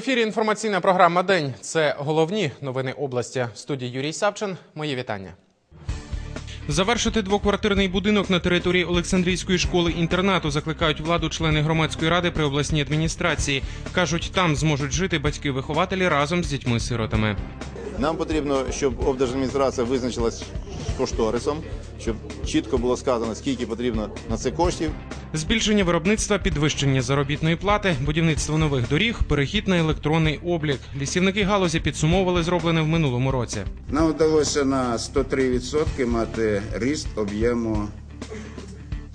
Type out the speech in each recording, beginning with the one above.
В ефірі інформаційна програма День. Це головні новини області. В студії Юрій Савчин. Мої вітання. Завершити двоквартирний будинок на території Олександрійської школи інтернату закликають владу члени громадської ради при обласній адміністрації. кажуть, там зможуть жити батьки-вихователі разом з дітьми-сиротами. Нам потрібно, щоб облдержадміністрація визначилась кошторисом, щоб чітко було сказано, скільки потрібно на це коштів. Збільшення виробництва, підвищення заробітної плати, будівництво нових доріг, перехід на електронний облік. Лісівники галузі підсумовували зроблене в минулому році. Нам вдалося на 103% мати ріст об'єму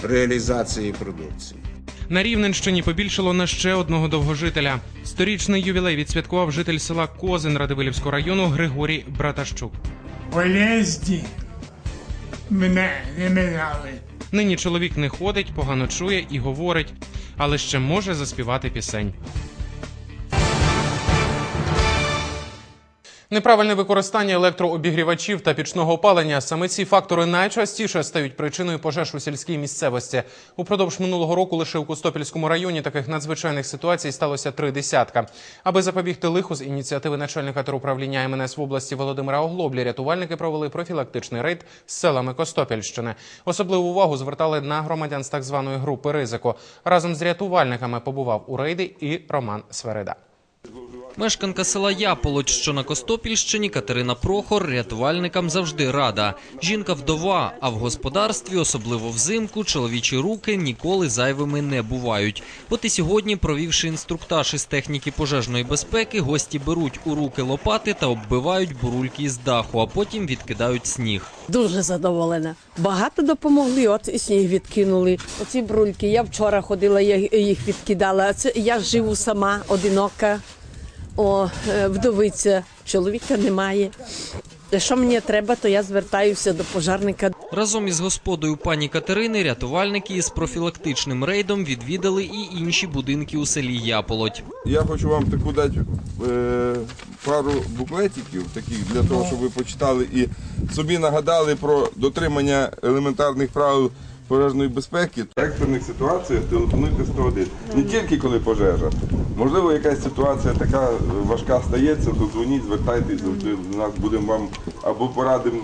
реалізації продукції. На Рівненщині побільшало на ще одного довгожителя. Сторічний ювілей відсвяткував житель села Козин Радивилівського району Григорій Братащук. болезні мене не минали. Нині чоловік не ходить, погано чує і говорить, але ще може заспівати пісень. Неправильне використання електрообігрівачів та пічного опалення саме ці фактори найчастіше стають причиною пожеж у сільській місцевості. Упродовж минулого року лише у Костопільському районі таких надзвичайних ситуацій сталося три десятка. Аби запобігти лиху з ініціативи начальника теруправління МНС в області Володимира Оглоблі, рятувальники провели профілактичний рейд з селами Костопільщини. Особливу увагу звертали на громадян з так званої групи ризику. Разом з рятувальниками побував у рейді і Роман Сверида. Мешканка села Яполоч, що на Костопільщині, Катерина Прохор, рятувальникам завжди рада. Жінка вдова, а в господарстві, особливо взимку, чоловічі руки ніколи зайвими не бувають. От і сьогодні, провівши інструктаж із техніки пожежної безпеки, гості беруть у руки лопати та оббивають бурульки з даху, а потім відкидають сніг. Дуже задоволена. Багато допомогли. От і сніг відкинули. Оці брульки. Я вчора ходила, я їх відкидала. Це я живу сама, одинока. О, е, вдовиця, чоловіка немає. Що мені треба, то я звертаюся до пожарника. Разом із господою пані Катерини рятувальники із профілактичним рейдом відвідали і інші будинки у селі Яполоть. Я хочу вам таку дати е, пару буклетиків таких для того, щоб ви почитали і собі нагадали про дотримання елементарних правил пожежної безпеки. В екстрених ситуаціях телефонуйте 101. Не тільки коли пожежа. Можливо, якась ситуація така важка стається, то дзвоніть, звертайтесь, завжди до нас будемо вам або порадимо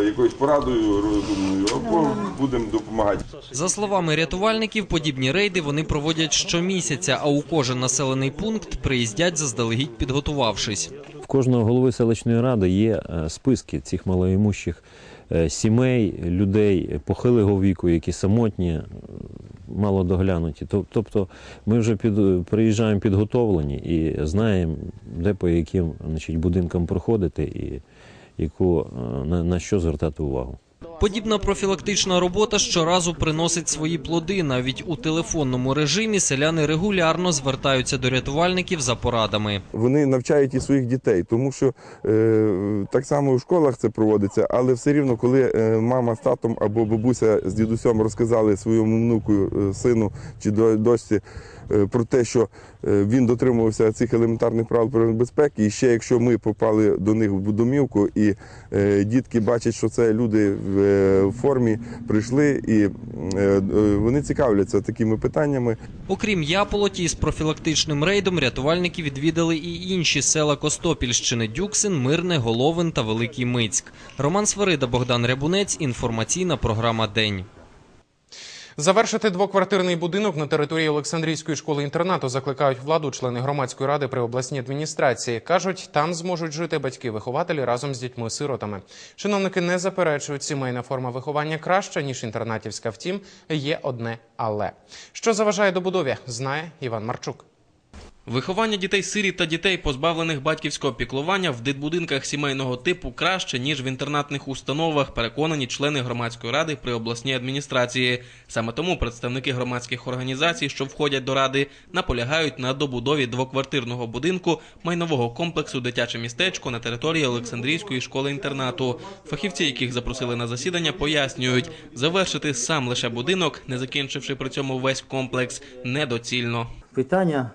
е, якоюсь порадою розумною, або будемо допомагати. За словами рятувальників, подібні рейди вони проводять щомісяця, а у кожен населений пункт приїздять заздалегідь підготувавшись. В кожного голови селищної ради є е, списки цих малоімущих е, сімей, людей похилого віку, які самотні, малодоглянуті. Тоб- Тобто ми вже під, приїжджаємо підготовлені і знаємо, де по яким значить, будинкам проходити і яку, е, на, на що звертати увагу. Подібна профілактична робота щоразу приносить свої плоди. Навіть у телефонному режимі селяни регулярно звертаються до рятувальників за порадами. вони навчають і своїх дітей, тому що е, так само у школах це проводиться, але все рівно, коли е, мама з татом або бабуся з дідусем розказали своєму внуку, е, сину чи до- дочці е, про те, що він дотримувався цих елементарних правил безпеки, і ще якщо ми попали до них в домівку, і е, дітки бачать, що це люди в е, формі прийшли, і е, е, вони цікавляться такими питаннями. Окрім Яполоті, з профілактичним рейдом рятувальники відвідали і інші села Костопільщини – Дюксин, Мирне, Головин та Великий Мицьк. Роман Свирида, Богдан Рябунець. Інформаційна програма «День». Завершити двоквартирний будинок на території Олександрійської школи інтернату закликають владу члени громадської ради при обласній адміністрації. кажуть, там зможуть жити батьки-вихователі разом з дітьми-сиротами. Чиновники не заперечують, сімейна форма виховання краща ніж інтернатівська. Втім, є одне але що заважає добудові, знає Іван Марчук. Виховання дітей-сиріт та дітей, позбавлених батьківського піклування в дитбудинках сімейного типу краще, ніж в інтернатних установах, переконані члени громадської ради при обласній адміністрації. Саме тому представники громадських організацій, що входять до ради, наполягають на добудові двоквартирного будинку майнового комплексу дитяче містечко на території Олександрійської школи-інтернату. Фахівці, яких запросили на засідання, пояснюють, завершити сам лише будинок, не закінчивши при цьому весь комплекс, недоцільно. питання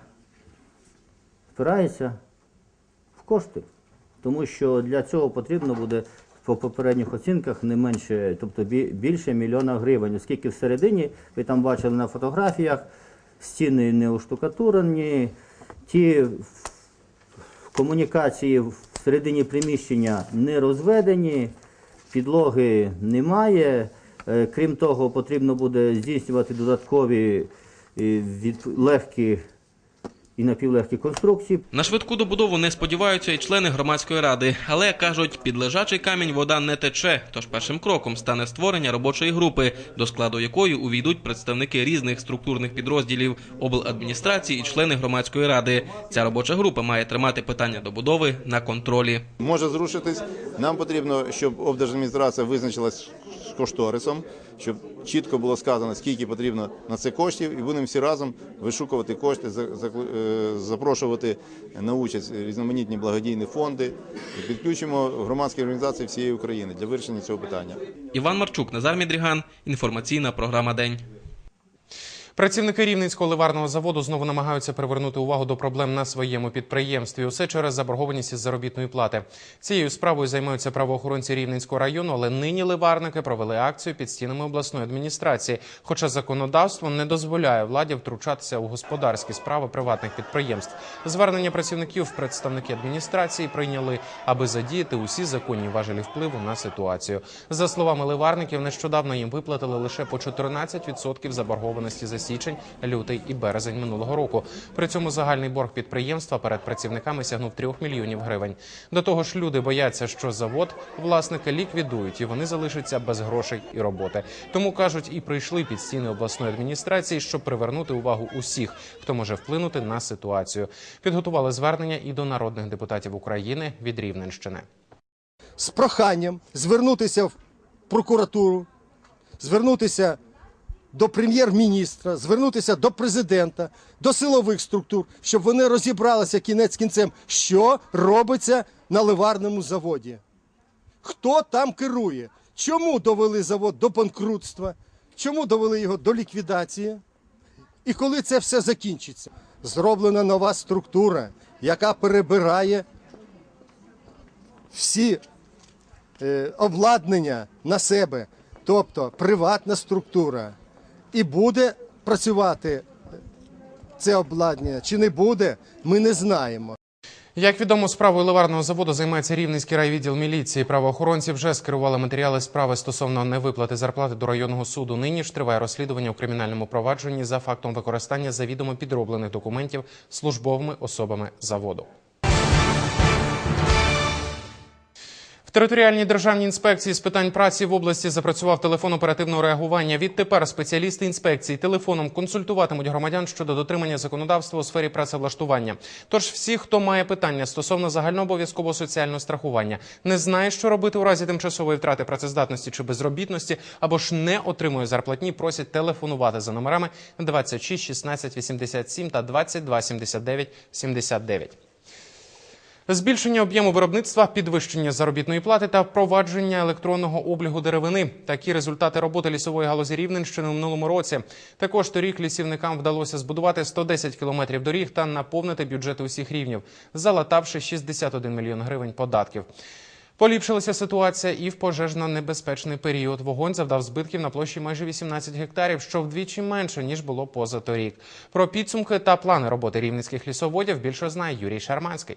впирається в кошти, тому що для цього потрібно буде по попередніх оцінках не менше, тобто більше мільйона гривень, оскільки всередині, ви там бачили на фотографіях, стіни не оштукатурені, ті комунікації всередині приміщення не розведені, підлоги немає. Е, Крім того, потрібно буде здійснювати додаткові е, легкі і напівлегкі конструкції. На швидку добудову не сподіваються і члени громадської ради, але кажуть, під лежачий камінь вода не тече. Тож першим кроком стане створення робочої групи, до складу якої увійдуть представники різних структурних підрозділів обладміністрації і члени громадської ради. Ця робоча група має тримати питання добудови на контролі. Може зрушитись. Нам потрібно, щоб облдержадміністрація визначилась з кошторисом, щоб чітко було сказано, скільки потрібно на це коштів, і будемо всі разом вишукувати кошти, е, запрошувати на участь різноманітні благодійні фонди. І підключимо громадські організації всієї України для вирішення цього питання. Іван Марчук, Назар Мідріган. Інформаційна програма День. Працівники Рівненського ливарного заводу знову намагаються привернути увагу до проблем на своєму підприємстві. Усе через заборгованість із заробітної плати. Цією справою займаються правоохоронці Рівненського району, але нині ливарники провели акцію під стінами обласної адміністрації. Хоча законодавство не дозволяє владі втручатися у господарські справи приватних підприємств. Звернення працівників представники адміністрації прийняли, аби задіяти усі законні важелі впливу на ситуацію. За словами ливарників, нещодавно їм виплатили лише по 14% заборгованості за січень, лютий і березень минулого року. При цьому загальний борг підприємства перед працівниками сягнув 3 мільйонів гривень. До того ж, люди бояться, що завод власники ліквідують і вони залишаться без грошей і роботи. Тому кажуть, і прийшли під стіни обласної адміністрації, щоб привернути увагу усіх, хто може вплинути на ситуацію. Підготували звернення і до народних депутатів України від Рівненщини. з проханням звернутися в прокуратуру, звернутися до прем'єр-міністра, звернутися до президента, до силових структур, щоб вони розібралися кінець кінцем, що робиться на ливарному заводі. Хто там керує? Чому довели завод до банкрутства? Чому довели його до ліквідації? І коли це все закінчиться? Зроблена нова структура, яка перебирає всі е, обладнання на себе, тобто приватна структура, і буде працювати це обладнання чи не буде, ми не знаємо. Як відомо, справою ливарного заводу займається Рівненський райвідділ міліції. Правоохоронці вже скерували матеріали справи стосовно невиплати зарплати до районного суду. Нині ж триває розслідування у кримінальному провадженні за фактом використання завідомо підроблених документів службовими особами заводу. Територіальній державній інспекції з питань праці в області запрацював телефон оперативного реагування. Відтепер спеціалісти інспекції телефоном консультуватимуть громадян щодо дотримання законодавства у сфері працевлаштування. Тож всі, хто має питання стосовно загальнообов'язкового соціального страхування, не знає, що робити у разі тимчасової втрати працездатності чи безробітності, або ж не отримує зарплатні, просять телефонувати за номерами 26 16 87 та 22 79 79. Збільшення об'єму виробництва, підвищення заробітної плати та впровадження електронного облігу деревини. Такі результати роботи лісової галузі Рівненщини у минулому році. Також торік лісівникам вдалося збудувати 110 кілометрів доріг та наповнити бюджети усіх рівнів, залатавши 61 мільйон гривень податків. Поліпшилася ситуація і в пожежно-небезпечний період. Вогонь завдав збитків на площі майже 18 гектарів, що вдвічі менше ніж було позаторік. Про підсумки та плани роботи рівненських лісоводів більше знає Юрій Шарманський.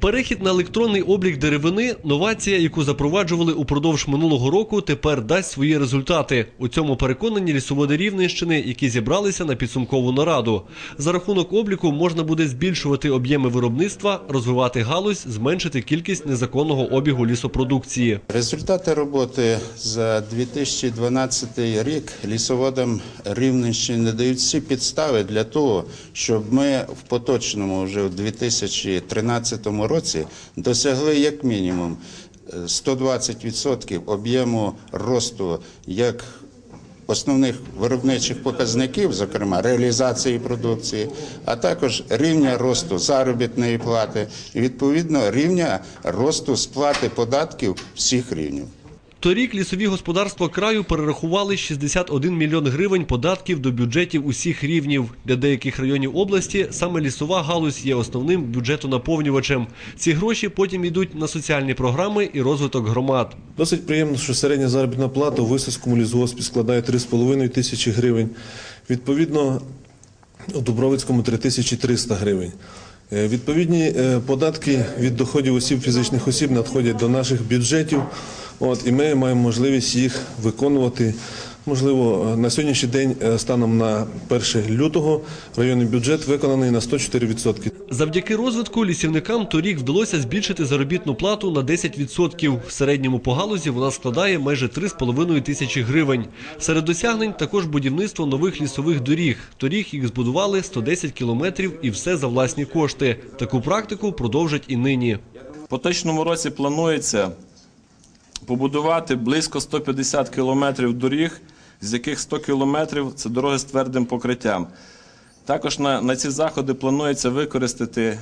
Перехід на електронний облік деревини новація, яку запроваджували упродовж минулого року, тепер дасть свої результати. У цьому переконані лісоводи Рівненщини, які зібралися на підсумкову нараду. За рахунок обліку можна буде збільшувати об'єми виробництва, розвивати галузь, зменшити кількість незаконного обігу лісопродукції. Результати роботи за 2012 рік лісоводам Рівненщини дають всі підстави для того, щоб ми в поточному вже в 2013 році досягли як мінімум е, 120% об'єму росту як основних виробничих показників, зокрема реалізації продукції, а також рівня росту заробітної плати і відповідно рівня росту сплати податків всіх рівнів. Торік лісові господарства краю перерахували 61 мільйон гривень податків до бюджетів усіх рівнів. Для деяких районів області саме лісова галузь є основним бюджетонаповнювачем. Ці гроші потім йдуть на соціальні програми і розвиток громад. Досить приємно, що середня заробітна плата у Висоцькому лісгоспі складає 3,5 тисячі гривень. Відповідно, у Дубровицькому 3300 гривень. Е, Відповідні е, податки від доходів осіб фізичних осіб надходять до наших бюджетів. От, і ми маємо можливість їх виконувати. Можливо, на сьогоднішній день, е, станом на 1 лютого, районний бюджет виконаний на 104%. Завдяки розвитку лісівникам торік вдалося збільшити заробітну плату на 10%. В середньому по галузі вона складає майже 3,5 тисячі гривень. Серед досягнень також будівництво нових лісових доріг. Торік їх збудували 110 кілометрів і все за власні кошти. Таку практику продовжать і нині. В поточному році планується побудувати близько 150 кілометрів доріг, з яких 100 кілометрів це дороги з твердим покриттям. Також на, на ці заходи планується використати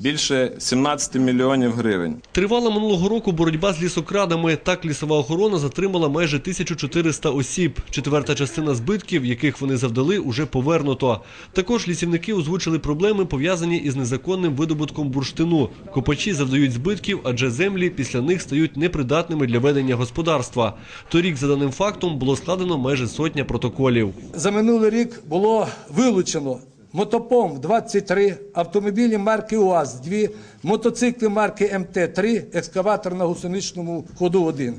більше 17 мільйонів гривень. Тривала минулого року боротьба з лісокрадами. Так лісова охорона затримала майже 1400 осіб. Четверта частина збитків, яких вони завдали, уже повернуто. Також лісівники озвучили проблеми, пов'язані із незаконним видобутком бурштину. Копачі завдають збитків, адже землі після них стають непридатними для ведення господарства. Торік, за даним фактом, було складено майже сотня протоколів. За минулий рік було вилучено мотопом 23, автомобілі марки УАЗ 2, мотоцикли марки МТ-3, екскаватор на гусеничному ходу 1.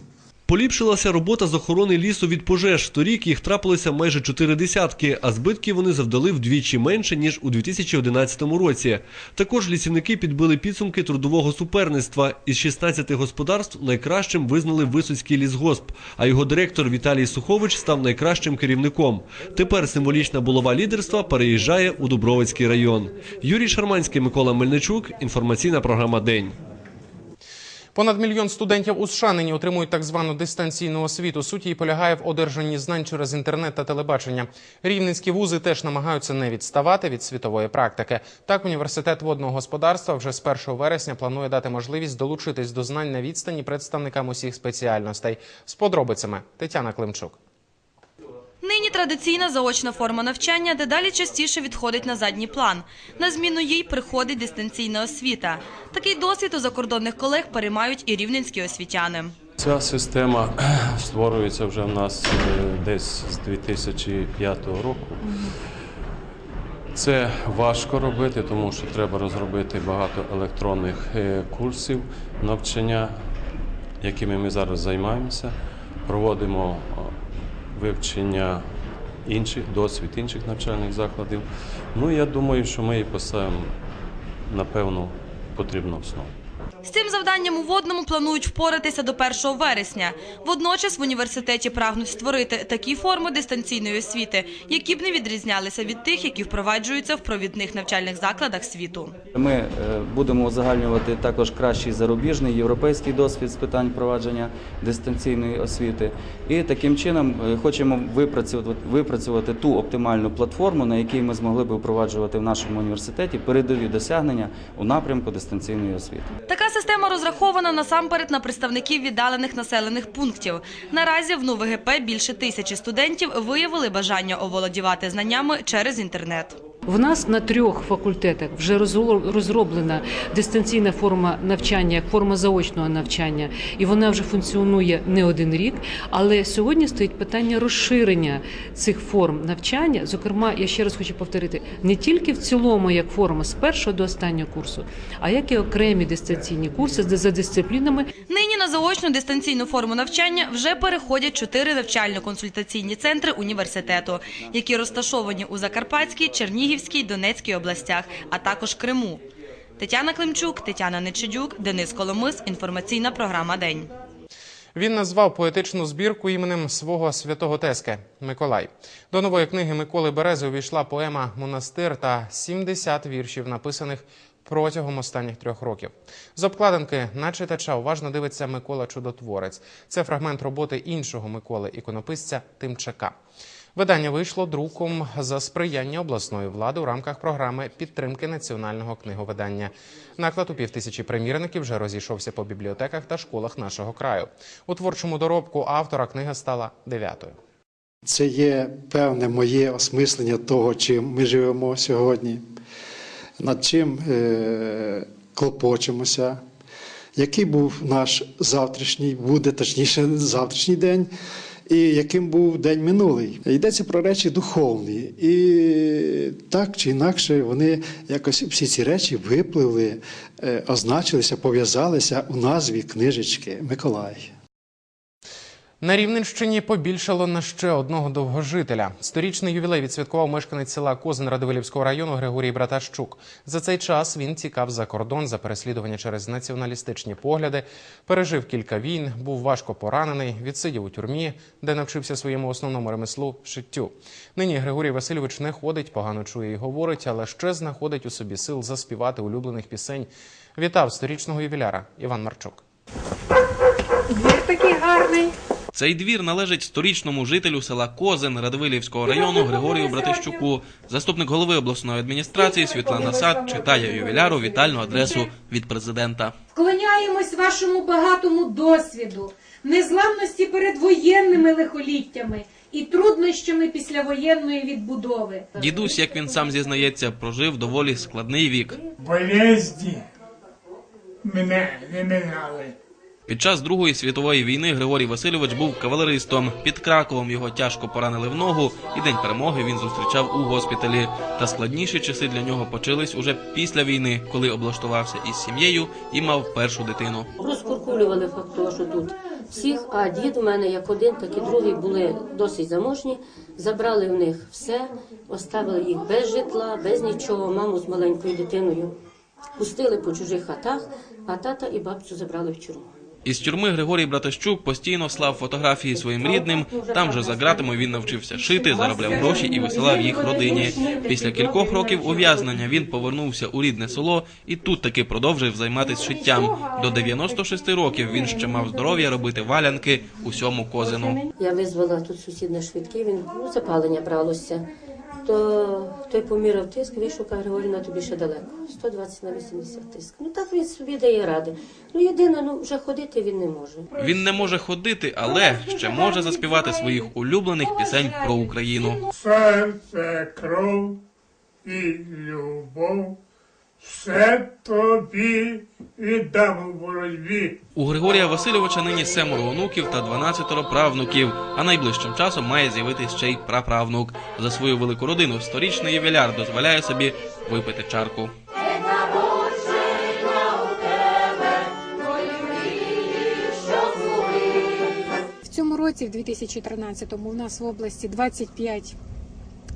Поліпшилася робота з охорони лісу від пожеж. Торік їх трапилося майже чотири десятки, а збитків вони завдали вдвічі менше, ніж у 2011 році. Також лісівники підбили підсумки трудового суперництва. Із 16 господарств найкращим визнали Висоцький лісгосп, а його директор Віталій Сухович став найкращим керівником. Тепер символічна булава лідерства переїжджає у Дубровицький район. Юрій Шарманський, Микола Мельничук. Інформаційна програма День. Понад мільйон студентів у США нині отримують так звану дистанційну освіту. Суть її полягає в одержанні знань через інтернет та телебачення. Рівненські вузи теж намагаються не відставати від світової практики. Так, університет водного господарства вже з 1 вересня планує дати можливість долучитись до знань на відстані представникам усіх спеціальностей. З подробицями Тетяна Климчук. Нині традиційна заочна форма навчання дедалі частіше відходить на задній план. На зміну їй приходить дистанційна освіта. Такий досвід у закордонних колег переймають і рівненські освітяни. Ця система створюється вже в нас е, десь з 2005 року. Це важко робити, тому що треба розробити багато електронних е, курсів навчання, якими ми зараз займаємося. Проводимо вивчення інших, досвід інших навчальних закладів. Ну, я думаю, що ми її поставимо на певну потрібну основу. З цим завданням у водному планують впоратися до 1 вересня. Водночас в університеті прагнуть створити такі форми дистанційної освіти, які б не відрізнялися від тих, які впроваджуються в провідних навчальних закладах світу. Ми е, будемо узагальнювати також кращий зарубіжний європейський досвід з питань впровадження дистанційної освіти. І таким чином е, хочемо випрацювати, випрацювати ту оптимальну платформу, на якій ми змогли би впроваджувати в нашому університеті передові досягнення у напрямку дистанційної освіти. Така система розрахована насамперед на представників віддалених населених пунктів. Наразі в НУВГП більше тисячі студентів виявили бажання оволодівати знаннями через інтернет. В нас на трьох факультетах вже розроблена дистанційна форма навчання, як форма заочного навчання, і вона вже функціонує не один рік. Але сьогодні стоїть питання розширення цих форм навчання. Зокрема, я ще раз хочу повторити, не тільки в цілому як форма з першого до останнього курсу, а як і окремі дистанційні курси за дисциплінами. Нині на заочну дистанційну форму навчання вже переходять чотири навчально-консультаційні центри університету, які розташовані у Закарпатській, Чернігівській, Донецькій областях, а також Криму. Тетяна Климчук, Тетяна Нечидюк, Денис Коломис. Інформаційна програма День. Він назвав поетичну збірку іменем свого святого Тески Миколай. До нової книги Миколи Берези увійшла поема Монастир та 70 віршів, написаних протягом останніх трьох років. З обкладинки на читача уважно дивиться Микола Чудотворець. Це фрагмент роботи іншого Миколи, іконописця Тимчака. Видання вийшло друком за сприяння обласної влади у рамках програми підтримки національного книговидання. Наклад у півтисячі примірників вже розійшовся по бібліотеках та школах нашого краю. У творчому доробку автора книга стала дев'ятою. Це є певне моє осмислення того, чим ми живемо сьогодні, над чим е- клопочемося, який був наш завтрашній, буде точніше завтрашній день, і яким був день минулий. Йдеться про речі духовні. І так чи інакше вони якось всі ці речі випливли, е, означилися, пов'язалися у назві книжечки Миколай. На Рівненщині побільшало на ще одного довгожителя. Сторічний ювілей відсвяткував мешканець села Козин Радивилівського району Григорій Братащук. За цей час він тікав за кордон за переслідування через націоналістичні погляди, пережив кілька війн, був важко поранений, відсидів у тюрмі, де навчився своєму основному ремеслу шиттю. Нині Григорій Васильович не ходить, погано чує і говорить, але ще знаходить у собі сил заспівати улюблених пісень. Вітав сторічного ювіляра Іван Марчук. Двір такий гарний. Цей двір належить сторічному жителю села Козин Радивилівського району Григорію Братищуку. Заступник голови обласної адміністрації Світлана Сад читає ювіляру вітальну адресу від президента. Вклоняємось вашому багатому досвіду, незламності перед воєнними лихоліттями і труднощами післявоєнної відбудови. Дідусь, як він сам зізнається, прожив доволі складний вік. Болезні мене не минали. Під час Другої світової війни Григорій Васильович був кавалеристом. Під Краковом його тяжко поранили в ногу, і день перемоги він зустрічав у госпіталі. Та складніші часи для нього почались уже після війни, коли облаштувався із сім'єю і мав першу дитину. Розкуркулювали фактично тут всіх, а дід у мене як один, так і другий були досить заможні. Забрали в них все, оставили їх без житла, без нічого, маму з маленькою дитиною. Пустили по чужих хатах, а тата і бабцю забрали в тюрму. Із тюрми Григорій Братощук постійно слав фотографії своїм рідним. Там же за ґратами він навчився шити, заробляв гроші і висилав їх родині. Після кількох років ув'язнення він повернувся у рідне село і тут таки продовжив займатися шиттям. До 96 років він ще мав здоров'я робити валянки усьому козину. Я визвала тут сусідне швидкий, він запалення бралося. То той поміряв тиск, вийшов, каже, Григорій, на тобі ще далеко. 120 на 80 тиск. Ну так він собі дає ради. Ну єдине, ну вже ходити він не може. Він не може ходити, але ще може заспівати своїх улюблених пісень про Україну. Серце, кров і любов. Все тобі віддам у боротьбі. У Григорія Васильовича нині семеро онуків та 12 правнуків, а найближчим часом має з'явитись ще й праправнук. За свою велику родину сторічний ювіляр дозволяє собі випити чарку. В цьому році, в 2013-му, у нас в області 25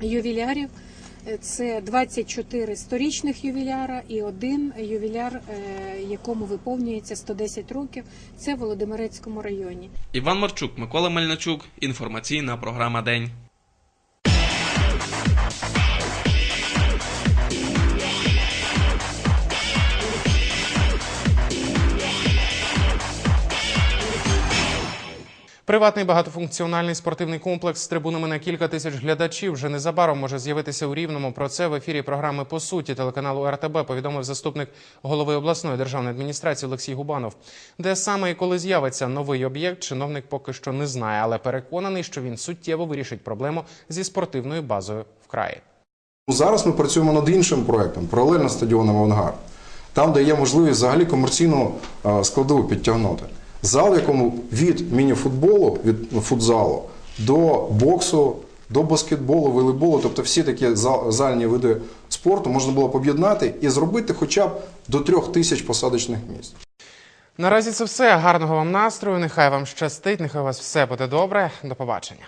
ювілярів. Це 24 сторічних ювіляра і один ювіляр, е, якому виповнюється 110 років. Це в Володимирецькому районі. Іван Марчук, Микола Мельничук. Інформаційна програма День. Приватний багатофункціональний спортивний комплекс з трибунами на кілька тисяч глядачів вже незабаром може з'явитися у Рівному. Про це в ефірі програми по суті телеканалу РТБ повідомив заступник голови обласної державної адміністрації Олексій Губанов. Де саме і коли з'явиться новий об'єкт, чиновник поки що не знає, але переконаний, що він суттєво вирішить проблему зі спортивною базою в краї. Зараз ми працюємо над іншим проектом паралельно стадіоном Авангард, там, де є можливість взагалі комерційну складову підтягнути. Зал, в якому від міні-футболу, від футзалу до боксу, до баскетболу, волейболу, тобто всі такі зал- зальні види спорту можна було об'єднати і зробити хоча б до трьох тисяч посадочних місць. Наразі це все. Гарного вам настрою. Нехай вам щастить. Нехай у вас все буде добре. До побачення.